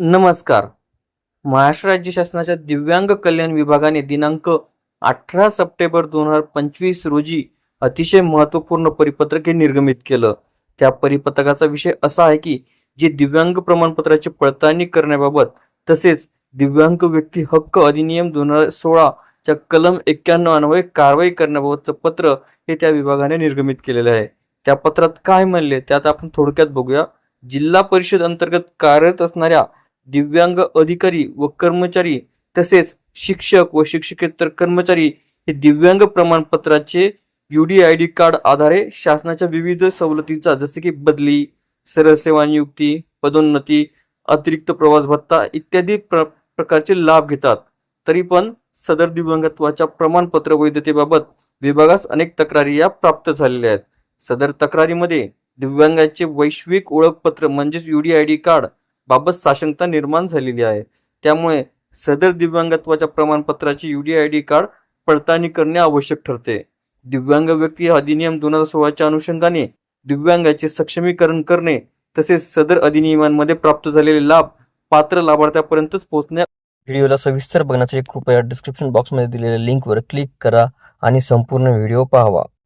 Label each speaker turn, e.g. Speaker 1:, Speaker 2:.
Speaker 1: नमस्कार. महाराष्ट्र राज्य शासनाच्या दिव्यांग कल्याण विभागाने दिनांक अठरा सप्टेंबर दोन हजार पंचवीस रोजी अतिशय महत्त्वपूर्ण परिपत्रक हे निर्गमित केलं. त्या परिपत्रकाचा विषय असा आहे की जे दिव्यांग प्रमाणपत्राची पडताळणी करण्याबाबत तसेच दिव्यांग व्यक्ती हक्क अधिनियम दोन हजार सोळाच्या कलम एक्क्याण्णव अन्वये कारवाई करण्याबाबतचं पत्र हे त्या विभागाने निर्गमित केलेलं आहे. त्या पत्रात काय म्हणले त्यात आपण थोडक्यात बघूया. जिल्हा परिषद अंतर्गत कार्यरत असणाऱ्या दिव्यांग अधिकारी व कर्मचारी तसेच शिक्षक व शिक्षकेतर कर्मचारी हे दिव्यांग प्रमाणपत्राचे डी आय डी कार्ड आधारे शासनाच्या विविध सवलतीचा जसे की बदली सरळ सेवा नियुक्ती पदोन्नती अतिरिक्त प्रवास भत्ता इत्यादी प्र प्रकारचे लाभ घेतात. तरी पण सदर दिव्यांगत्वाच्या प्रमाणपत्र वैधतेबाबत विभागास अनेक तक्रारी या प्राप्त झालेल्या आहेत. सदर तक्रारीमध्ये दिव्यांगाचे वैश्विक ओळखपत्र म्हणजेच डी आय डी कार्ड बाबत साशंकता निर्माण झालेली आहे. त्यामुळे सदर दिव्यांगत्वाच्या प्रमाणपत्राची डी आय डी कार्ड पडताळणी करणे आवश्यक ठरते. दिव्यांग व्यक्ती अधिनियम दोन हजार सोळाच्या अनुषंगाने दिव्यांगाचे सक्षमीकरण करणे तसेच सदर अधिनियमांमध्ये प्राप्त झालेले लाभ पात्र लाभार्थ्यापर्यंतच पोहोचणे
Speaker 2: व्हिडिओला सविस्तर बघण्यासाठी कृपया डिस्क्रिप्शन बॉक्समध्ये दिलेल्या लिंकवर क्लिक करा आणि संपूर्ण व्हिडिओ पाहावा.